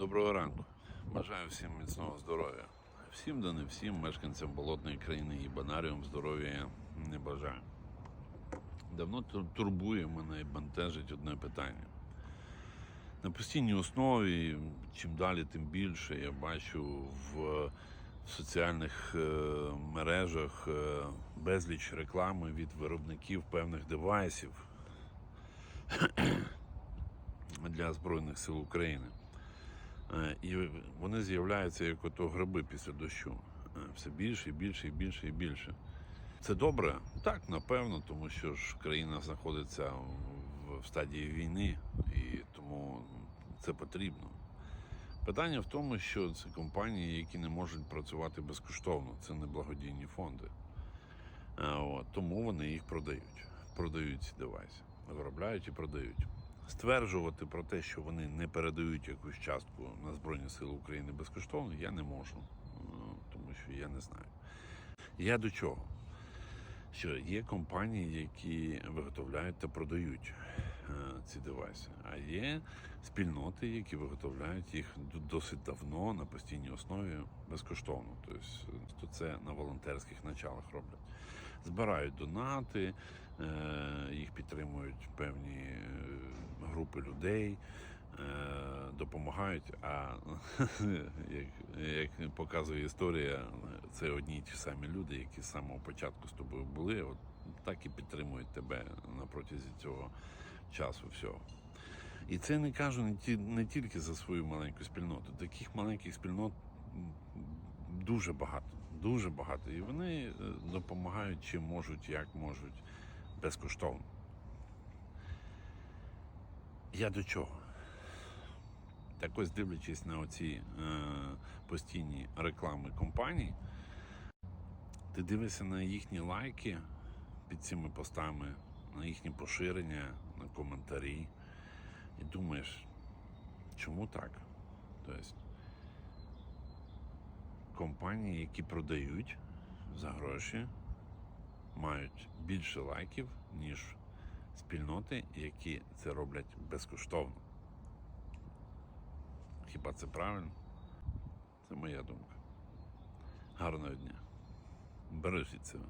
Доброго ранку. Бажаю всім міцного здоров'я. Всім, да не всім мешканцям болотної країни і банаріум здоров'я не бажаю. Давно турбує мене і бентежить одне питання. На постійній основі, чим далі, тим більше я бачу в соціальних е, мережах е, безліч реклами від виробників певних девайсів для Збройних сил України. Е, І вони з'являються як ото гриби після дощу. Е, Все більше і більше і більше і більше. Це добре? Так, напевно, тому що ж країна знаходиться в, стадії війни, і тому це потрібно. Питання в тому, що це компанії, які не можуть працювати безкоштовно, це не благодійні фонди. Е, От, тому вони їх продають. Продають ці девайси, виробляють і продають. Стверджувати про те, що вони не передають якусь частку на Збройні Сили України безкоштовно, я не можу, е, тому що я не знаю. Я до чого? Що є компанії, які виготовляють та продають е, ці девайси, а є спільноти, які виготовляють їх досить давно на постійній основі безкоштовно. Тобто то це на волонтерських началах роблять. Збирають донати, е, їх підтримують певні е, групи людей, е, допомагають. А як, як показує історія, це одні й ті самі люди, які з самого початку з тобою були, от так і підтримують тебе на протязі цього часу всього. І це не кажу не, ті, не тільки за свою маленьку спільноту. Таких маленьких спільнот дуже багато, дуже багато. І вони е, допомагають чим можуть, як можуть, безкоштовно. Я до чого? Так ось дивлячись на оці е, постійні реклами компаній, ти дивишся на їхні лайки під цими постами, на їхні поширення, на коментарі, і думаєш, чому так? Тобто, компанії, які продають за гроші, мають більше лайків, ніж спільноти, які це роблять безкоштовно. Хіба це правильно? Це моя думка. Гарного дня. Бережіть себе.